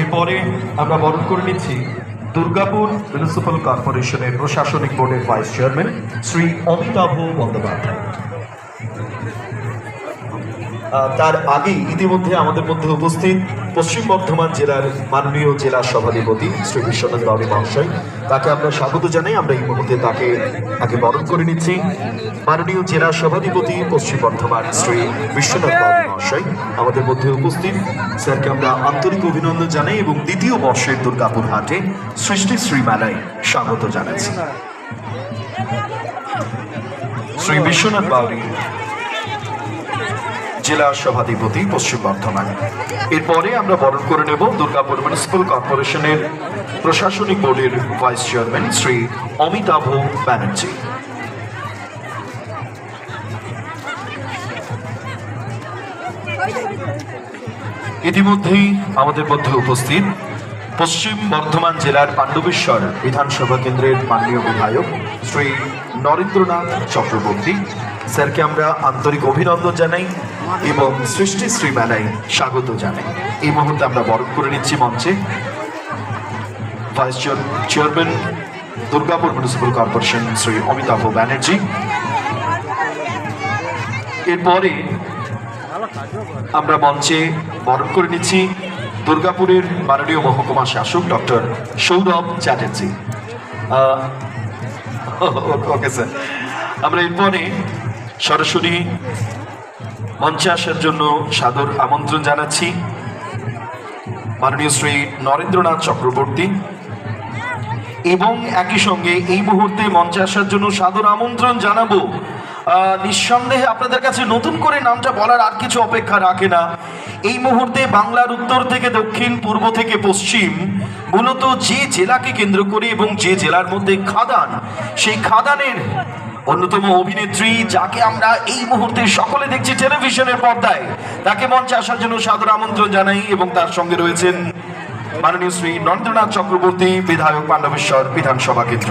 এরপরে আমরা বরণ করে নিচ্ছি দুর্গাপুর মিউনিসিপ্যাল কর্পোরেশনের প্রশাসনিক বোর্ডের ভাইস চেয়ারম্যান শ্রী অমিতাভ বন্দ্যোপাধ্যায়। তার আগেই ইতিমধ্যে আমাদের মধ্যে উপস্থিত পশ্চিম বর্ধমান জেলার মাননীয় জেলা সভাধিপতি শ্রী বিশ্বনাথ বাবু মহাশয়। তাকে আমরা স্বাগত জানাই। আমরা এই মুহূর্তে তাকে আগে বরণ করে নিচ্ছি। মাননীয় জেলা সভাধিপতি পশ্চিম বর্ধমান শ্রী বিশ্বনাথ বাবু মহাশয় আমাদের মধ্যে উপস্থিত। স্যারকে আমরা আন্তরিক অভিনন্দন জানাই এবং দ্বিতীয় বর্ষের দুর্গাপুর হাটে সৃষ্টি শ্রী মেলায় স্বাগত জানাচ্ছি। শ্রী বিশ্বনাথ বাউরি জেলা সভাধিপতি পশ্চিম বর্ধমান। এরপরে আমরা বরণ করে নেব দুর্গাপুর মিউনিসিপ্যাল কর্পোরেশনের প্রশাসনিক বোর্ডের ভাইস চেয়ারম্যান শ্রী অমিতাভ ব্যানার্জি। ইতিমধ্যেই আমাদের মধ্যে উপস্থিত পশ্চিম বর্ধমান জেলার পাণ্ডবেশ্বর বিধানসভা কেন্দ্রের মাননীয় বিধায়ক শ্রী নরেন্দ্রনাথ চক্রবর্তী স্যারকে আমরা আন্তরিক অভিনন্দন জানাই এবং সৃষ্টি শ্রী মেলায় স্বাগত জানাই। এই মুহূর্তে আমরা বরণ করে নিচ্ছি মঞ্চে। Vice chairman, Durgapur municipal corporation Shri Amitabh Banerjee. এরপরে আমরা মঞ্চে বরণ করে নিচ্ছি দুর্গাপুরের মাননীয় মহকুমা শাসক doctor Sourav Chatterjee. Okay sir. আমরা এরপরে সরাসরি মঞ্চে আসার জন্য সাদর আমন্ত্রণ জানাচ্ছি। মাননীয় শ্রী নরেন্দ্রনাথ চক্রবর্তী। এবং একই সঙ্গে এই মুহূর্তে মঞ্চে আসার জন্য সাদর আমন্ত্রণ জানাব। নিঃসন্দেহে আপনাদের কাছে নতুন করে নামটা বলার আর কিছু অপেক্ষা রাখে না। এই মুহূর্তে বাংলার উত্তর থেকে দক্ষিণ, পূর্ব থেকে পশ্চিম, মূলত যে জেলাকে কেন্দ্র করে এবং যে জেলার মধ্যে খাদান, সেই খাদানের অন্যতম অভিনেত্রী যাকে আমরা এই মুহূর্তে সকলে দেখছি টেলিভিশনের পর্দায়। তাকে মঞ্চে আসার জন্য সাদর আমন্ত্রণ জানাই এবং তার সঙ্গে রয়েছেন মাননীয় শ্রী নরেন্দ্রনাথ চক্রবর্তী, বিধায়ক পাণ্ডবেশ্বর বিধানসভা কেন্দ্র।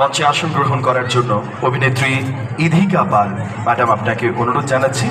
মঞ্চে আসন গ্রহণ করার জন্য অভিনেত্রী ইধিকা পাল ম্যাডাম আপনাকে অনুরোধ জানাচ্ছি।